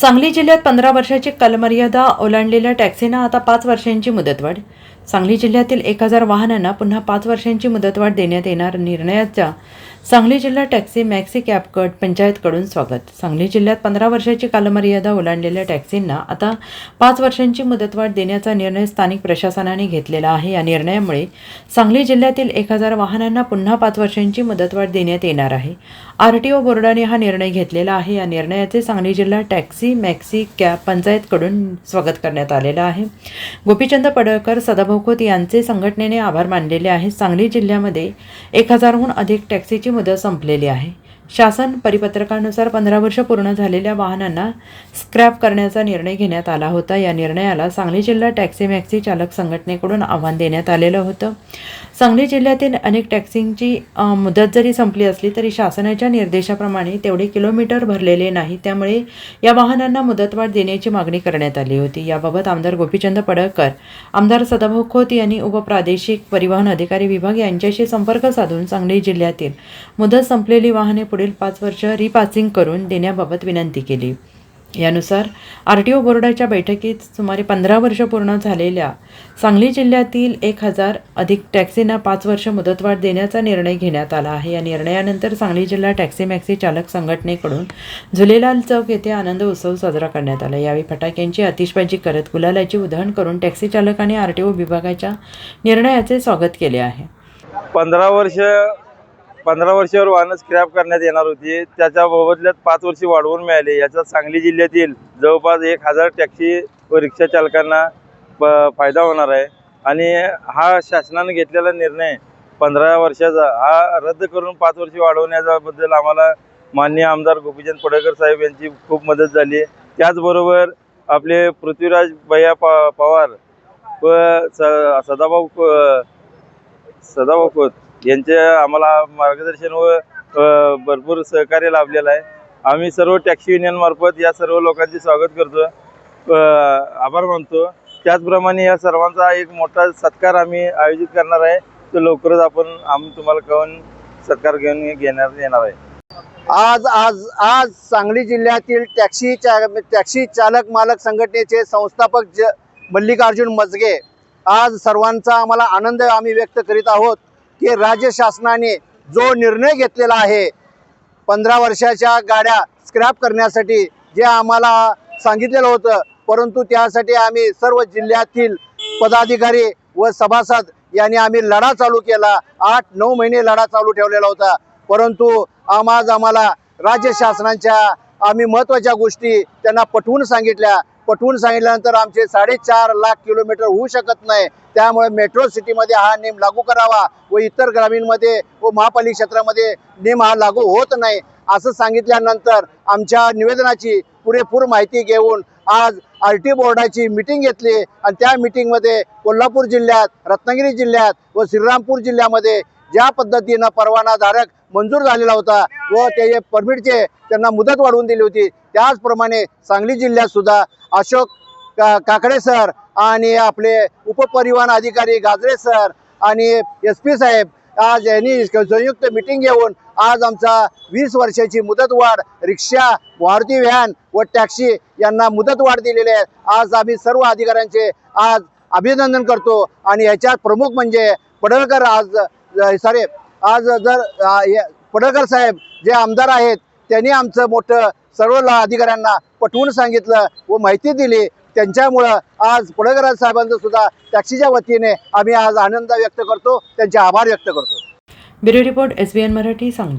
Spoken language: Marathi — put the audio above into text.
सांगली जिल्ह्यात पंधरा वर्षाची कालमर्यादा ओलांडलेल्या टॅक्सींना आता पाच वर्षांची मुदतवाढ. सांगली जिल्ह्यातील एक हजार वाहनांना पुन्हा पाच वर्षांची मुदतवाढ देण्यात येणार निर्णयाचा सांगली जिल्हा टॅक्सी मॅक्सी कॅब गट पंचायतकडून स्वागत. सांगली जिल्ह्यात पंधरा वर्षाची कालमर्यादा ओलांडलेल्या टॅक्सींना आता पाच वर्षांची मुदतवाढ देण्याचा निर्णय स्थानिक प्रशासनाने घेतलेला आहे. या निर्णयामुळे सांगली जिल्ह्यातील एक हजार वाहनांना पुन्हा पाच वर्षांची मुदतवाढ देण्यात येणार आहे. आर टी ओ बोर्डाने हा निर्णय घेतलेला आहे. या निर्णयाचे सांगली जिल्हा टॅक्सी मॅक्सी कॅब पंचायतकडून स्वागत करण्यात आलेलं आहे. गोपीचंद पडळकर सदाभाऊ खोत यांचे संघटनेने आभार मानलेले आहे सांगली जिल्ह्यामध्ये एक हजारहून अधिक टॅक्सीची मुदत संपलेली आहे. शासन परिपत्रकानुसार पंधरा वर्ष पूर्ण झालेल्या वाहनांना स्क्रॅप करण्याचा निर्णय घेण्यात आला होता. या निर्णयाला सांगली जिल्हा टॅक्सी मॅक्सी चालक संघटनेकडून आव्हान देण्यात आलेलं होतं. सांगली जिल्ह्यातील अनेक टॅक्सींची मुदत जरी संपली असली तरी शासनाच्या निर्देशाप्रमाणे तेवढे किलोमीटर भरलेले नाही. त्यामुळे या वाहनांना मुदतवाढ देण्याची मागणी करण्यात आली होती. याबाबत आमदार गोपीचंद पडळकर आमदार सदाभाऊ खोत यांनी उपप्रादेशिक परिवहन अधिकारी विभाग यांच्याशी संपर्क साधून सांगली जिल्ह्यातील मुदत संपलेली वाहने पुढील पाच वर्ष रिपासिंग करून देण्याबाबत विनंती केली. यानुसार आर टी ओ बोर्डाच्या बैठकीत सुमारे पंधरा वर्ष पूर्ण झालेल्या सांगली जिल्ह्यातील एक हजार अधिक टॅक्सींना पाच वर्ष मुदतवाढ देण्याचा निर्णय घेण्यात आला आहे. या निर्णयानंतर सांगली जिल्हा टॅक्सी मॅक्सी चालक संघटनेकडून झुलेलाल चौक येथे आनंद उत्सव साजरा करण्यात आला. यावेळी फटाक्यांची आतिषबाजी करत गुलालाची उधळण करून टॅक्सी चालक आणि आर टी ओ विभागाच्या निर्णयाचे स्वागत केले आहे. पंधरा वर्ष पंधरा वर्षावर वाहनं स्क्रॅप करण्यात येणार होती. त्याच्या मोबदल्यात पाच वर्ष वाढवून मिळाले. याच्यात सांगली जिल्ह्यातील जवळपास एक हजार टॅक्सी व रिक्षा चालकांना ब- फायदा होणार आहे. आणि हा शासनाने घेतलेला निर्णय पंधरा वर्षाचा हा रद्द करून पाच वर्ष वाढवण्याबद्दल आम्हाला माननीय आमदार गोपीचंद पडळकर साहेब यांची खूप मदत झाली. त्याचबरोबर आपले पृथ्वीराज भैया प पवार व स सदाभाऊ सदाभाऊ खोत यांचे आम्हाला मार्गदर्शन व भरपूर सहकार्य लाभलेलं आहे. आम्ही सर्व टॅक्सी युनियनमार्फत या सर्व लोकांचे स्वागत करतो. आभार मानतो. त्याचप्रमाणे या सर्वांचा एक मोठा सत्कार आम्ही आयोजित करणार आहे. तो लवकरच आपण आम्ही तुम्हाला कळून सत्कार घेऊन घेण्यात येणार आहे. आज आज आज सांगली जिल्ह्यातील टॅक्सी चा टॅक्सी चालक मालक संघटनेचे संस्थापक ज मल्लिकार्जुन मजगे. आज सर्वांचा आम्हाला आनंद आम्ही व्यक्त करीत आहोत. की राज्य शासनाने जो निर्णय घेतलेला आहे पंधरा वर्षाच्या गाड्या स्क्रॅप करण्यासाठी जे आम्हाला सांगितलेलं होतं परंतु त्यासाठी आम्ही सर्व जिल्ह्यातील पदाधिकारी व सभासद यांनी आम्ही लढा चालू केला. आठ नऊ महिने लढा चालू ठेवलेला होता. परंतु आम आज आम्हाला राज्य शासनाच्या आम्ही महत्त्वाच्या गोष्टी त्यांना पटवून सांगितल्या. पटवून सांगितल्यानंतर आमचे साडेचार लाख किलोमीटर होऊ शकत नाही. त्यामुळे मेट्रो सिटीमध्ये हा नियम लागू करावा व इतर ग्रामीणमध्ये व महापालिका क्षेत्रामध्ये नियम हा लागू होत नाही. असं सांगितल्यानंतर आमच्या निवेदनाची पुरेपूर माहिती घेऊन आज आर टी बोर्डाची मिटिंग घेतली. आणि त्या मिटिंगमध्ये कोल्हापूर जिल्ह्यात रत्नागिरी जिल्ह्यात व श्रीरामपूर जिल्ह्यामध्ये ज्या पद्धतीनं परवानाधारक मंजूर झालेला होता व ते परमिटचे त्यांना मुदत वाढवून दिली होती त्याचप्रमाणे सांगली जिल्ह्यात सुद्धा अशोक का काकडे सर आणि आपले उपपरिवहन अधिकारी गाजरे सर आणि एस पी साहेब आज यांनी संयुक्त मिटिंग घेऊन आज आमचा वीस वर्षाची मुदतवाढ रिक्षा वाढती व्हॅन व टॅक्सी यांना मुदत वाढ दिलेली आहे. आज आम्ही सर्व अधिकाऱ्यांचे आज अभिनंदन करतो आणि याच्यात प्रमुख म्हणजे पडळकर आज सॉरी आज जर पडळकर साहेब जे आमदार आहेत त्यांनी आमचं मोठं सर्व अधिकाऱ्यांना पटवून सांगितलं व माहिती दिली. त्यांच्यामुळं आज पडळकर साहेबांचं सुद्धा टॅक्सीच्या वतीने आम्ही आज आनंद व्यक्त करतो त्यांचे आभार व्यक्त करतो. Bureau report S B N Marathi Sangli.